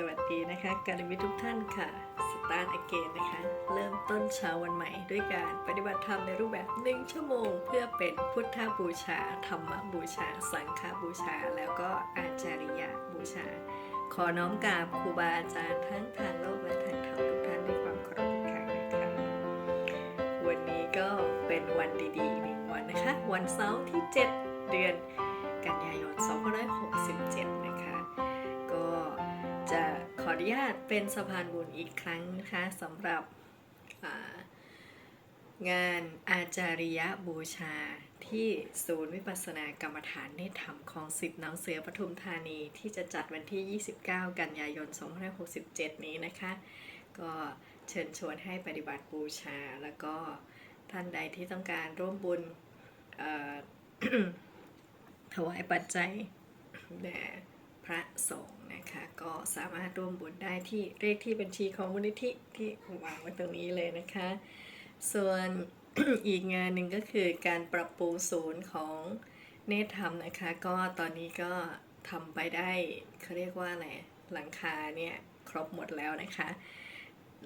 สวัสดีนะคะการมิตรทุกท่านค่ะสตาร์ทอเกนนะคะ เริ่มต้นเช้าวันใหม่ ด้วยการปฏิบัติธรรมในรูปแบบหนึ่งชั่วโมง เพื่อเป็นพุทธบูชา ธรรมบูชา สังฆบูชา แล้วก็อาจาริยบูชา ขอน้อมกราบครูบาอาจารย์ทั้งทางโลกและทางธรรมทุกท่านด้วยความเคารพอีกครั้งนะคะวันนี้ก็เป็นวันดีๆอีกหนึ่งวันนะคะ วันเสาร์ที่ 7 เดือน กันยายน2567นะคะก็จะข ออนุญาตเป็นสะพานบุญอีกครั้งนะคะสำหรับางานอาจาริยบูชาที่ศูนย์วิปัสสนากรรมฐานเนตธรรมของสิทธิ์น้องเสือปทุมธานีที่จะจัดวันที่ 29 กันยายน 2567 นี้นะคะ ก็เชิญชวนให้ปฏิบัติบูชา แล้วก็ท่านใดที่ต้องการร่วมบุญถวายปัจจัยแด่ พระสงฆ์นะคะ ก็สามารถร่วมบุญได้ที่เลขที่บัญชีของมูลนิธิที่วางไว้ตรงนี้เลยนะคะ ส่วนอีกงานหนึ่งก็คือการปรับปรุงศูนย์ของเนตรธรรมนะคะ ก็ตอนนี้ก็ทำไปได้เขาเรียกว่าอะไรหลังคาเนี่ยครบหมดแล้วนะคะ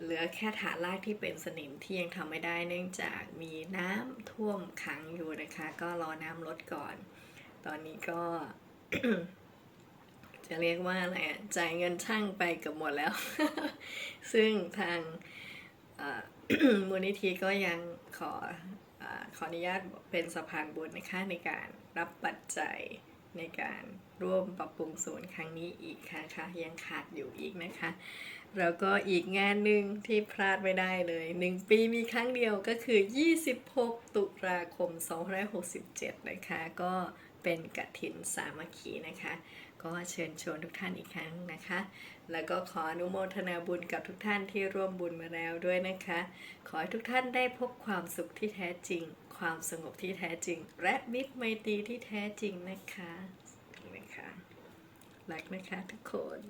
เหลือแค่ฐานรากที่เป็นสนิมที่ยังทำไม่ได้เนื่องจากมีน้ำท่วมขังอยู่นะคะ ก็รอน้ำลดก่อน ตอนนี้ก็ จะเรียกว่าอะไรอะจ่ายเงินช่างไปเกับหมดแล้ว ซึ่งทางมูลนิธิก็ยังขอออขออนุญาตเป็นสะพานบุญนะคะในการรับปัจจัยในการร่วมปรับปรุงศูนย์ครั้งนี้อีกค่ะค่ะยังขาดอยู่อีกนะคะ แล้วก็อีกงานหนึ่งที่พลาดไม่ได้เลยหนึ่งปีมีครั้งเดียวก็คือ 26 ตุลาคม 2567 นะคะ ก็เป็นกฐินสามัคคีนะคะ ก็เชิญชวนทุกท่านอีกครั้งนะคะ แล้วก็ขออนุโมทนาบุญกับทุกท่านที่ร่วมบุญมาแล้วด้วยนะคะ ขอให้ทุกท่านได้พบความสุขที่แท้จริง ความสงบที่แท้จริง และมิตรไมตรีที่แท้จริงนะคะ นะคะ รักนะคะทุกคน